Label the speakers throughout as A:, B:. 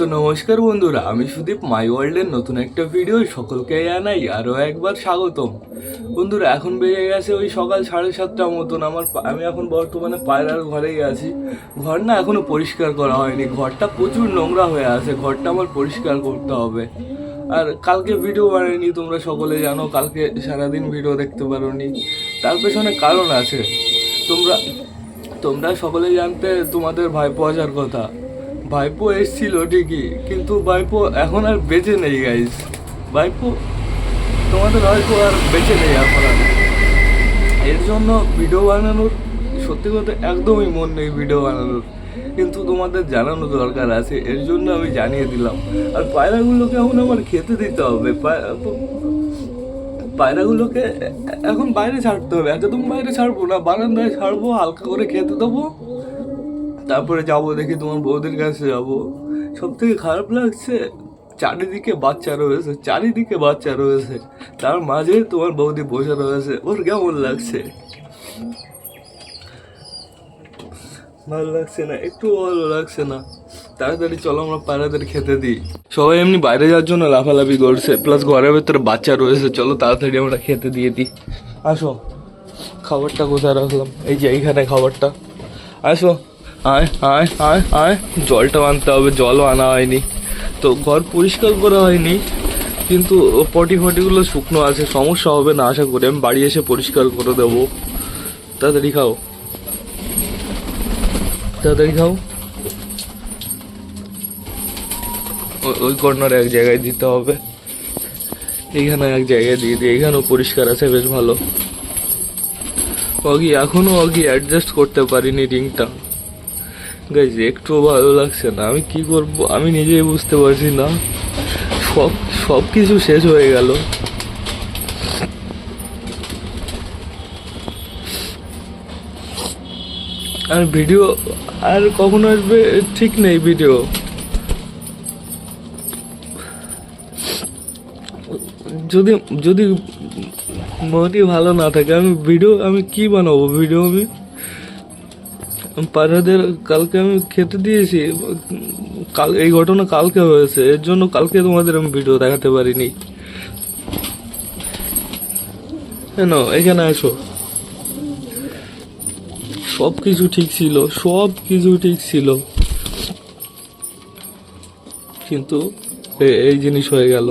A: তো নমস্কার বন্ধুরা, আমি সুদীপ মাই ওয়ার্ল্ডের নতুন একটা ভিডিও সকলকে জানাই আরও একবার স্বাগতম। বন্ধুরা, এখন বেজে গেছে ওই সকাল সাড়ে সাতটার মতন। আমার আমি এখন বর্তমানে পায়রার ঘরেই আছি। ঘর না এখনও পরিষ্কার করা হয়নি। ঘরটা প্রচুর নোংরা হয়ে আছে। ঘরটা আমার পরিষ্কার করতে হবে। আর কালকে ভিডিও বানাইনি, তোমরা সকলে জানো। কালকে সারাদিন ভিডিও দেখতে পারোনি। তার পেছনে কারণ আছে। তোমরা তোমরা সকলে জানতে তোমাদের ভাইপো আসার কথা। ভাইপো এসছিল ঠিকই, কিন্তু ভাইপো এখন আর বেঁচে নেই গাইস ভাইপো, তোমাদের ভাইপো আর বেঁচে নেই এখন আর। এর জন্য ভিডিও বানানোর, সত্যি কথা একদমই মন নেই ভিডিও বানানোর। কিন্তু তোমাদের জানানো দরকার আছে, এর জন্য আমি জানিয়ে দিলাম। আর পায়রাগুলোকে এখন আমার খেতে দিতে হবে। পায়- পায়রাগুলোকে এখন বাইরে ছাড়তে হবে। একদম বাইরে ছাড়বো না, বারান্দায় ছাড়বো, হালকা করে খেতে দেবো। তারপরে যাব দেখি তোমার বৌদির কাছে যাব। সব থেকে খারাপ লাগছে, চারিদিকে বাচ্চা রয়েছে, চারিদিকে বাচ্চা রয়েছে। তার মাঝে তোমার বৌদি বসে রয়েছে, ওর কেমন লাগছে? ভালো লাগছে না, একটু ভালো লাগছে না। তাড়াতাড়ি চলো, আমরা পায়রাদের খেতে দিই। সবাই এমনি বাইরে যাওয়ার জন্য লাফালাফি করছে প্লাস ঘরের ভেতরে বাচ্চা রয়েছে। চলো, তাড়াতাড়ি আমরা খেতে দিয়ে দিই। আসো, খাবারটা কোথায় রাখলাম? এই যে এইখানে খাবারটা। আসো। আয় আয় আয় আয়। জলটা আনতে হবে, জলও আনা হয়নি। তো ঘর পরিষ্কার করা হয়নি, কিন্তু পটি ফটিগুলো শুকনো আছে, সমস্যা হবে না, আশা করি। আমি বাড়ি এসে পরিষ্কার করে দেবো। তাড়াতাড়ি খাও। তাড়াতাড়ি খাও। ওই কর্নারে এক জায়গায় দিতে হবে। এইখানে এক জায়গায় দিয়ে দিই। এখানেও পরিষ্কার আছে, বেশ ভালো। অগি, এখনও অগি অ্যাডজাস্ট করতে পারিনি রিংটা। গাইজ একটু ভালো লাগছে না। আমি কি করব? আমি নিজেই বুঝতে পারছি না। সব সব কিছু শেষ হয়ে গেল। আর ভিডিও, আর কখন আসবে? ঠিক নেই ভিডিও। যদি যদি মোটামুটি ভালো না থাকে, আমি ভিডিও, আমি কি বানাবো? ভিডিও আমি পায়রাদের কালকে আমি খেতে দিয়েছি। কাল এই ঘটনা কালকে হয়েছে। এর জন্য কালকে তোমাদের আমি ভিডিও দেখাতে পারিনি। কেন? এখানে আসো সব কিছু ঠিক ছিল। সব কিছু ঠিক ছিল। কিন্তু এই জিনিস হয়ে গেল।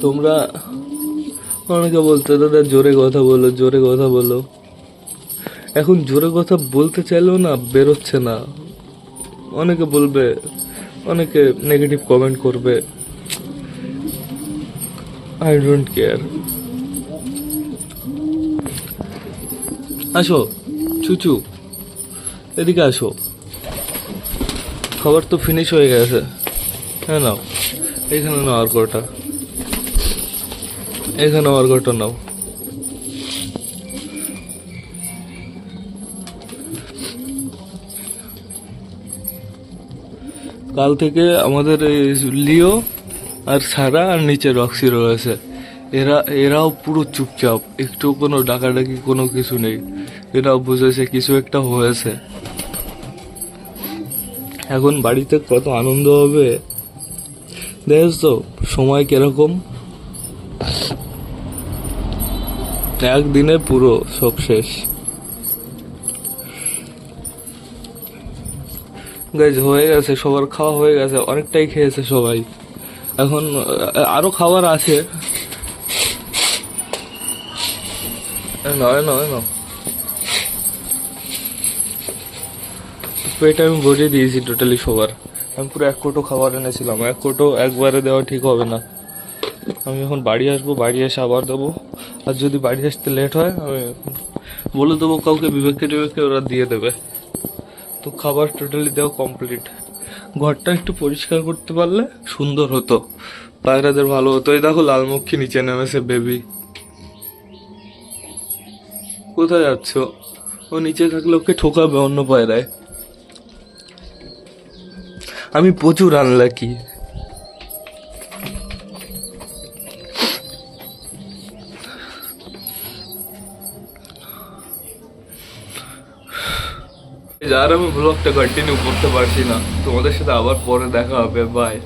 A: তোমরা অনেকে বলতে, দাদা, জোরে কথা বলো, জোরে কথা বলো। এখন জোরে কথা বলতে চাইলেও না, বেরোচ্ছে না। অনেকে বলবে, অনেকে নেগেটিভ কমেন্ট করবে। আই ডোন্ট কেয়ার আসো, চুচু, এদিকে আসো। খাবার তো ফিনিশ হয়ে গেছে। হ্যাঁ নাও। এখানে নাও আর কটা। এখানে আর কটা নাও। কাল থেকে আমাদের এই লিও আর সারা আর নিচে রক্সি রয়েছে। এরা, এরাও পুরো চুপচাপ, একটু কোনো ডাকাডাকি কোনো কিছু নেই। এরাও বুঝেছে কিছু একটা হয়েছে। এখন বাড়িতে কত আনন্দ হবে? দেখছ তো সময় কীরকম? একদিনে পুরো সব শেষ। গাইজ হয়ে গেছে সবার খাওয়া হয়ে গেছে অনেকটাই খেয়েছে সবাই। এখন আহ, আরও খাবার আছে। নয় নয় পেট আমি ভরিয়ে দিয়েছি টোটালি সবার। আমি পুরো এক কোটো খাবার এনেছিলাম এক কোটো একবারে দেওয়া ঠিক হবে না। আমি এখন বাড়ি আসব, বাড়ি এসে আবার দেবো। আর যদি বাড়ি আসতে লেট হয়, আমি বলে দেবো কাউকে, বিবেককে টিবেককে, ওরা দিয়ে দেবে। তো খাবার টোটালি দেওয়া কমপ্লিট ঘরটা একটু পরিষ্কার করতে পারলে সুন্দর হতো। পায়রাদের ভালো হতো। এই দেখো লালমুখী নিচে নেমেছে বেবি কোথায় যাচ্ছ? ও নিচে থাকলে ওকে ঠোকাবে অন্য পায়রায়। আমি প্রচুর আনলাকি আর আমি ব্লগটা কন্টিনিউ করতে পারছি না তোমাদের সাথে আবার পরে দেখা হবে বাই